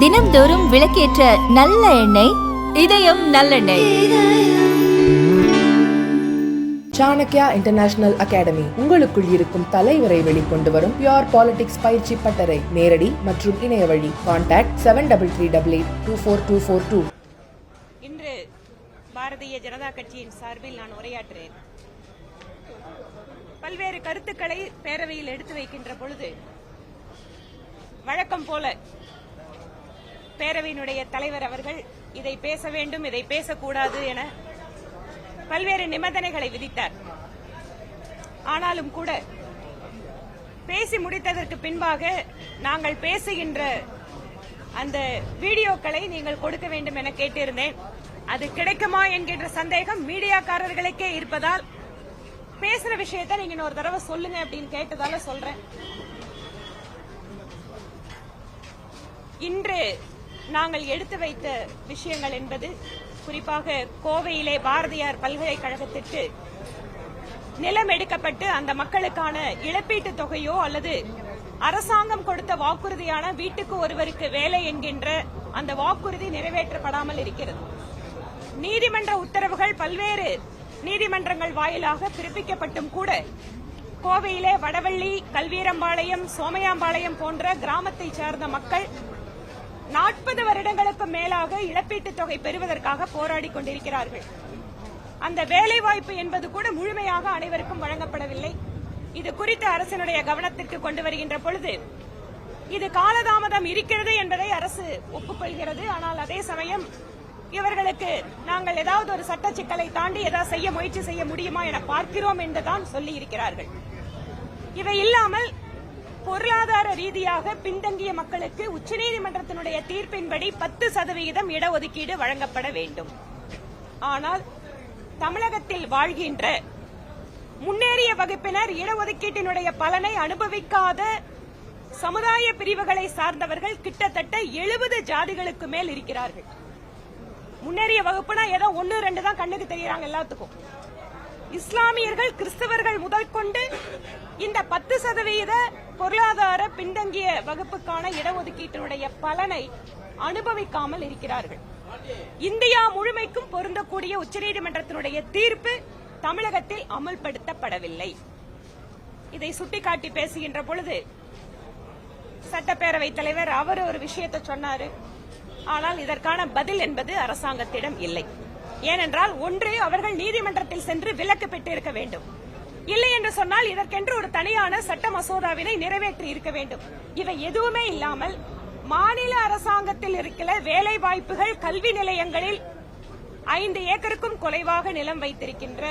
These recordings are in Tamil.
தினம்தோறும் விளக்கேற்ற நல்ல எண்ணெய் இதயம் நல்லெண்ணெய். சாணக்யா இன்டர்நேஷனல் அகாடமி உங்களுக்குள் இருக்கும் தலைவரை வெளிக்கொண்டு வரும் பியோர் பாலிடிக்ஸ் பயிற்சி பட்டறை. நேரடி மற்றும் இணைய வழி. Contact seven double three double eight two four two four two இன்று பாரதிய ஜனதா கட்சியின் சார்பில் நான் உரையாற்றுறேன் பல்வேறு கருத்துக்களை பேரவையில் எடுத்து வைக்கின்ற பொழுது வழக்கம் போல பேரவையினுடைய தலைவர் அவர்கள் இதை பேச வேண்டும் இதை பேசக்கூடாது என பல்வேறு நிபந்தனைகளை விதித்தார். ஆனாலும் கூட பேசி முடித்ததற்கு பின்பாக நாங்கள் பேசுகின்ற அந்த வீடியோக்களை நீங்கள் கொடுக்க வேண்டும் என கேட்டிருந்தேன். அது கிடைக்குமா என்கின்ற சந்தேகம் மீடியாக்காரர்களுக்கே இருப்பதால் பேசுற விஷயத்தை நீங்க இன்னொரு தடவை சொல்லுங்க அப்படின்னு கேட்டதால சொல்றேன். இன்று நாங்கள் எடுத்து வைத்த விஷயங்கள் என்பது குறிப்பாக கோவையிலே பாரதியார் பல்கலைக்கழகத்திற்கு நிலம் எடுக்கப்பட்டு அந்த மக்களுக்கான இழப்பீட்டுத் தொகையோ அல்லது அரசாங்கம் கொடுத்த வாக்குறுதியான வீட்டுக்கு ஒருவருக்கு வேலை என்கின்ற அந்த வாக்குறுதி நிறைவேற்றப்படாமல் இருக்கிறது. நீதிமன்ற உத்தரவுகள் பல்வேறு நீதிமன்றங்கள் வாயிலாக பிறப்பிக்கப்பட்டும் கூட கோவையிலே வடவள்ளி கல்வீரம்பாளையம் சோமையாம்பாளையம் போன்ற கிராமத்தை சேர்ந்த மக்கள் நாற்பது வருடங்களுக்கு மேலாக இழப்பீட்டுத் தொகை பெறுவதற்காக போராடி கொண்டிருக்கிறார்கள். அந்த வேலைவாய்ப்பு என்பது கூட முழுமையாக அனைவருக்கும் வழங்கப்படவில்லை. இது குறித்து அரசினுடைய கவனத்திற்கு கொண்டு வருகின்ற பொழுது இது காலதாமதம் இருக்கிறது என்பதை அரசு ஒப்புக்கொள்கிறது. ஆனால் அதே சமயம் இவர்களுக்கு நாங்கள் ஏதாவது ஒரு சட்ட சிக்கலை தாண்டி ஏதாவது செய்ய முயற்சி செய்ய முடியுமா என பார்க்கிறோம் என்றுதான் சொல்லி இருக்கிறார்கள் இவை இல்லாமல் பொருளாதார ரீதியாக பின்தங்கிய மக்களுக்கு உச்சநீதிமன்றத்தினுடைய தீர்ப்பின்படி பத்து சதவிகிதம் இடஒதுக்கீடு வழங்கப்பட வேண்டும். ஆனால் தமிழகத்தில் வாழ்கின்ற முன்னேறிய வகுப்பினர் இடஒதுக்கீட்டினுடைய பலனை அனுபவிக்காத சமுதாய பிரிவுகளை சார்ந்தவர்கள் கிட்டத்தட்ட எழுபது ஜாதிகளுக்கு மேல் இருக்கிறார்கள். முன்னேறிய வகுப்புனா ஏதோ ஒன்னு ரெண்டு தான் கண்ணுக்கு தெரியறாங்க எல்லாத்துக்கும். இஸ்லாமியர்கள் கிறிஸ்தவர்கள் முதல் கொண்டு இந்த பத்து சதவீத பொருளாதார பின்தங்கிய வகுப்புக்கான இடஒதுக்கீட்டினுடைய பலனை அனுபவிக்காமல் இருக்கிறார்கள். இந்தியா முழுமைக்கும் பொருந்தக்கூடிய உச்சநீதிமன்றத்தினுடைய தீர்ப்பு தமிழகத்தில் அமல்படுத்தப்படவில்லை. இதை சுட்டிக்காட்டி பேசுகின்ற பொழுது சட்டப்பேரவைத் தலைவர் அவர் ஒரு விஷயத்தை சொன்னாரு. ஆனால் இதற்கான பதில் என்பது அரசாங்கத்திடம் இல்லை. ஏனென்றால் ஒன்று அவர்கள் நீதிமன்றத்தில் சென்று விலக்கு பெற்றிருக்க வேண்டும். இல்லை என்று சொன்னால் இதற்கென்று ஒரு தனியான சட்ட மசோதாவினை நிறைவேற்றி இருக்க வேண்டும். இவை எதுவுமே இல்லாமல் மாநில அரசாங்கத்தில் இருக்கிற வேலை வாய்ப்புகள் கல்வி நிலையங்களில் ஐந்து ஏக்கருக்கும் குறைவாக நிலம் வைத்திருக்கின்ற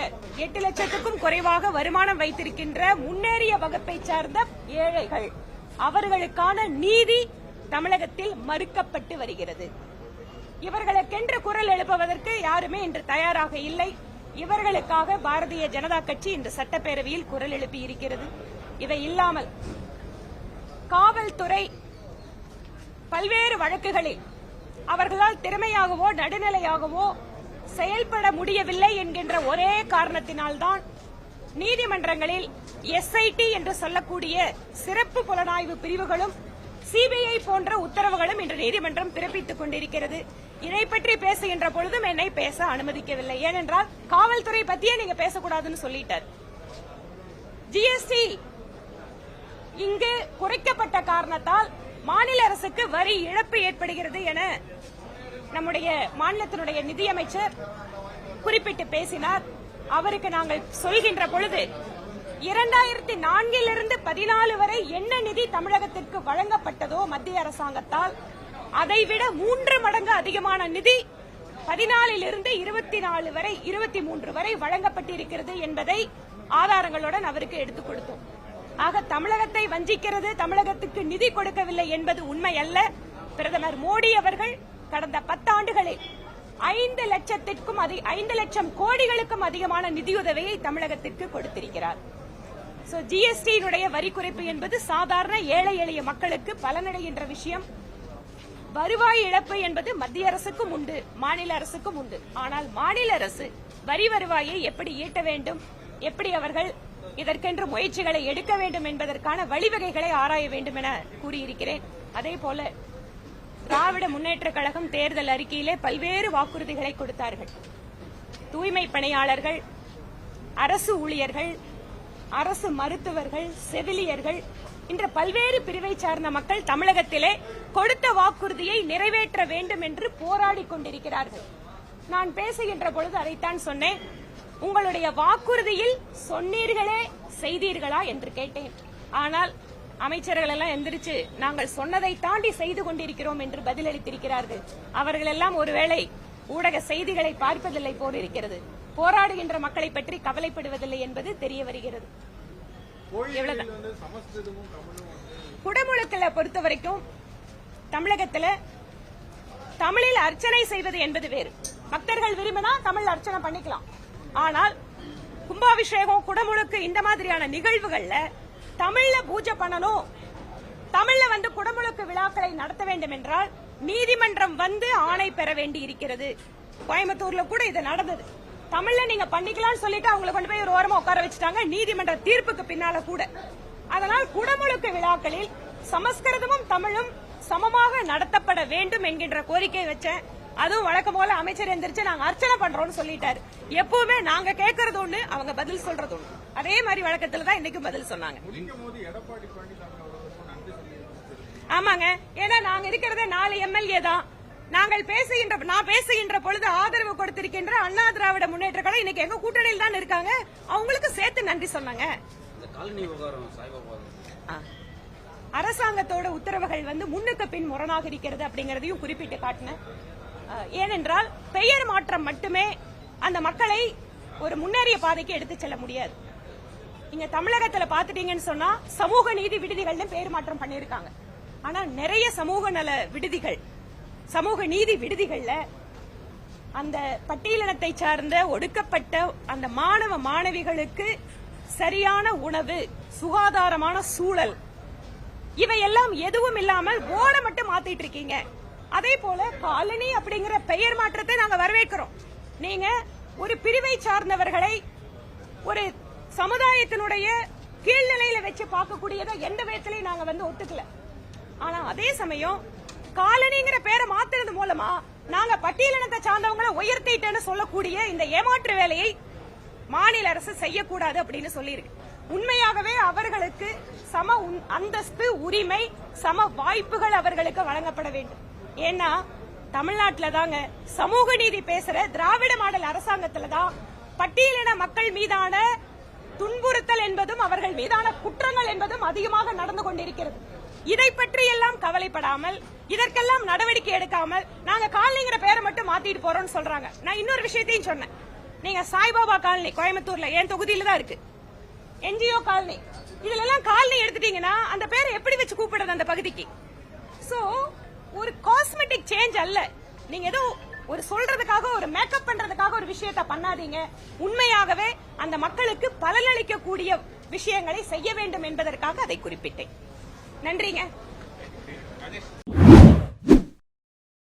எட்டு லட்சத்துக்கும் குறைவாக வருமானம் வைத்திருக்கின்ற முன்னேறிய வகுப்பை சார்ந்த ஏழைகள் அவர்களுக்கான நீதி தமிழகத்தில் மறுக்கப்பட்டு வருகிறது. இவர்களுக்கென்று குரல் எழுப்புவதற்கு யாருமே இன்று தயாராக இல்லை. இவர்களுக்காக பாரதிய ஜனதா கட்சி இன்று சட்டப்பேரவையில் குரல் எழுப்பி இருக்கிறது. இவை இல்லாமல் காவல்துறை பல்வேறு வழக்குகளில் அவர்களால் திறமையாகவோ நடுநிலையாகவோ செயல்பட முடியவில்லை என்கின்ற ஒரே காரணத்தினால்தான் நீதிமன்றங்களில் எஸ்ஐடி என்று சொல்லக்கூடிய சிறப்பு புலனாய்வு பிரிவுகளும் சிபிஐ போன்ற உத்தரவுகளும் இன்று நீதிமன்றம் பிறப்பித்துக் கொண்டிருக்கிறது. இதை பற்றி பேசுகின்ற பொழுதும் என்னை பேச அனுமதிக்கவில்லை. ஏனென்றால் காவல்துறை பத்தியே நீங்க பேசக்கூடாதுன்னு சொல்லிட்டார். ஜிஎஸ்டி இங்கு குறைக்கப்பட்ட காரணத்தால் மாநில அரசுக்கு வரி இழப்பு ஏற்படுகிறது என நம்முடைய மாநிலத்தினுடைய நிதியமைச்சர் குறிப்பிட்டு பேசினார். அவருக்கு நாங்கள் சொல்கின்ற பொழுது இரண்டாயிரத்தி நான்கிலிருந்து பதினாலு வரை என்ன நிதி தமிழகத்திற்கு வழங்கப்பட்டதோ மத்திய அரசாங்கத்தால் அதைவிட மூன்று மடங்கு அதிகமான நிதி பதினாலிலிருந்து இருபத்தி நாலு வரை இருபத்தி மூன்று வரை வழங்கப்பட்டிருக்கிறது என்பதை ஆதாரங்களுடன் அவருக்கு எடுத்துக் கொடுத்தோம். ஆக தமிழகத்தை வஞ்சிக்கிறது தமிழகத்துக்கு நிதி கொடுக்கவில்லை என்பது உண்மை அல்ல பிரதமர் மோடி அவர்கள் கடந்த பத்தாண்டுகளில் ஐந்து லட்சத்திற்கும் ஐந்து லட்சம் கோடிகளுக்கும் அதிகமான நிதியுதவியை தமிழகத்திற்கு கொடுத்திருக்கிறார். ஸோ ஜிஎஸ்டியினுடைய வரி குறைப்பு என்பது சாதாரண ஏழை எளிய மக்களுக்கு பலனடைகின்ற விஷயம். வருவாய் இழப்பு என்பது மத்திய அரசுக்கும் உண்டு மாநில அரசுக்கும் உண்டு. ஆனால் மாநில அரசு வரி வருவாயை எப்படி ஈட்ட வேண்டும்? எப்படி அவர்கள் இதற்கென்று முயற்சிகளை எடுக்க வேண்டும் என்பதற்கான வழிவகைகளை ஆராய வேண்டும் என கூறியிருக்கிறேன். அதே போல திராவிட முன்னேற்ற கழகம் தேர்தல் அறிக்கையிலே பல்வேறு வாக்குறுதிகளை கொடுத்தார்கள். தூய்மை பணியாளர்கள் அரசு ஊழியர்கள் அரசு மருத்துவர்கள் செவிலியர்கள் இன்று பல்வேறு பிரிவை சார்ந்த மக்கள் தமிழகத்திலே கொடுத்த வாக்குறுதியை நிறைவேற்ற வேண்டும் என்று போராடி கொண்டிருக்கிறார்கள். நான் பேசுகின்ற பொழுது அதைத்தான் சொன்னேன். உங்களுடைய வாக்குறுதியில் சொன்னீர்களே செய்தீர்களா என்று கேட்டேன். ஆனால் அமைச்சர்கள் எல்லாம் எந்திரிச்சு நாங்கள் சொன்னதை தாண்டி செய்து கொண்டிருக்கிறோம் என்று பதிலளித்திருக்கிறார்கள். அவர்கள் எல்லாம் ஒருவேளை ஊடக செய்திகளை பார்ப்பதில்லை போல் இருக்கிறது. போராடுகின்ற மக்களை பற்றி கவலைப்படுவதில்லை என்பது தெரிய வருகிறது. குடமுழுக்களை பொறுத்த வரைக்கும் தமிழகத்துல தமிழில் அர்ச்சனை செய்வது என்பது வேறு. பக்தர்கள் விரும்பினா தமிழ் அர்ச்சனை பண்ணிக்கலாம். ஆனால் கும்பாபிஷேகம் குடமுழுக்கு இந்த மாதிரியான நிகழ்வுகள்ல தமிழ்ல பூஜை பண்ணணும். தமிழ்ல வந்து குடமுழுக்கு விழாக்களை நடத்த வேண்டும் என்றால் நீதிமன்றம் வந்து ஆணை பெற வேண்டி இருக்கிறது கோயம்புத்தூர்ல கூட இது நடந்தது. தமிழ்ல நீங்க பண்ணிக்கலாம்னு சொல்லிட்டு அவங்களை கொண்டு போய் ஒரு ஓரமா உட்கார வச்சுட்டாங்க நீதிமன்ற தீர்ப்புக்கு பின்னால கூட. அதனால் குடமுழுக்கு விழாக்களில் சமஸ்கிருதமும் தமிழும் சமமாக நடத்தப்பட வேண்டும் என்கின்ற கோரிக்கை வச்சேன். அதுவும் வழக்கம் போல அமைச்சர் எந்திரிச்சு நாங்க அர்ச்சனை பண்றோம்னு சொல்லிட்டாரு. எப்பவுமே நாங்க கேட்கறது ஒண்ணு அவங்க பதில் சொல்றது ஒண்ணு. அதே மாதிரி வழக்கத்துல தான் இன்னைக்கும் பதில் சொன்னாங்க. ஆமாங்க. ஏன்னா நாங்க இருக்கிறதே நாலு எம்எல்ஏ தான். நாங்கள் பேசுகின்ற நான் பேசுகின்ற பொழுது ஆதரவு கொடுத்திருக்கின்ற அண்ணா திராவிட முன்னேற்ற கழகம் இன்னைக்கு எங்க கூட்டணியில் தான் இருக்காங்க. அவங்களுக்கு சேர்த்து நன்றி சொன்னாங்க. அரசாங்கத்தோட உத்தரவுகள் வந்து முன்னுக்கு பின் முரணாக இருக்கிறது அப்படிங்கறதையும் குறிப்பிட்டு காட்டினேன். ஏனென்றால் பெயர் மாற்றம் மட்டுமே அந்த மக்களை ஒரு முன்னேறிய பாதைக்கு எடுத்து செல்ல முடியாது. இங்க தமிழகத்துல பாத்துட்டீங்கன்னு சொன்னா சமூக நீதி விடுதிகள்னு பேர் மாற்றம் பண்ணிருக்காங்க ஆனா நிறைய சமூக நல விடுதிகள் சமூக நீதி விடுதிகள்ல அந்த பட்டியலினத்தை சார்ந்த ஒடுக்கப்பட்ட அந்த மாணவ மாணவிகளுக்கு சரியான உணவு சுகாதாரமான சூழல் இவையெல்லாம் எதுவும் இல்லாமல் போர்டை மட்டும் மாத்திட்டு இருக்கீங்க. அதே போல காலனி அப்படிங்கிற பெயர் மாற்றத்தை நாங்க வரவேற்கிறோம். நீங்க ஒரு பிரிவை சார்ந்தவர்களை ஒரு சமுதாயத்தினுடைய கீழ்நிலையில வச்சு பார்க்கக்கூடியதை எந்த விதத்திலையும் நாங்க வந்து ஒத்துக்கல. ஆனா அதே சமயம் காலனிங்கிற பேரை மாத்துறது மூலமா நாங்க பட்டியலினத்தை சார்ந்தவங்களை உயர்த்திட்டேன்னு சொல்லக்கூடிய இந்த ஏமாற்று வேலையை மாநில அரசு செய்யக்கூடாது அப்படின்னு சொல்லியிருக்கு. உண்மையாகவே அவர்களுக்கு சம உன்- அந்தஸ்து உரிமை சம வாய்ப்புகள் அவர்களுக்கு வழங்கப்பட வேண்டும். ஏன்னா தமிழ்நாட்டில தாங்க சமூக நீதி பேசுற திராவிட மாடல் அரசாங்கத்துல தான் பட்டியலின மக்கள் மீதான துன்புறுத்தல் என்பதும் அவர்கள் மீதான குற்றங்கள் என்பதும் அதிகமாக நடந்து கொண்டிருக்கிறது. இதை பற்றி எல்லாம் கவலைப்படாமல் இதற்கெல்லாம் நடவடிக்கை எடுக்காமல் நாங்க காலனிங்கிற பேரை மட்டும் மாத்திட்டு போறோம்னு சொல்றாங்க. நான் இன்னொரு விஷயத்தையும் சொன்னேன். நீங்க சாய்பாபா காலனி கோயம்புத்தூர்ல என் தொகுதியில தான் இருக்கு. NGO colony. இதுல எல்லாம் காலனி எடுத்துட்டீங்கன்னா அந்த பேரை எப்படி வச்சு கூப்பிடுறது அந்த பகுதிக்கு? சோ ஒரு காஸ்மெட்டிக் சேஞ்ச் அல்ல. நீங்க ஏதோ ஒரு சொல்றதுக்காக ஒரு மேக்கப் பண்றதுக்காக ஒரு விஷயத்த பண்ணாதீங்க. உண்மையாகவே அந்த மக்களுக்கு பலனளிக்கக்கூடிய விஷயங்களை செய்ய வேண்டும் என்பதற்காக அதை குறிப்பிட்டேன். நன்றிங்க.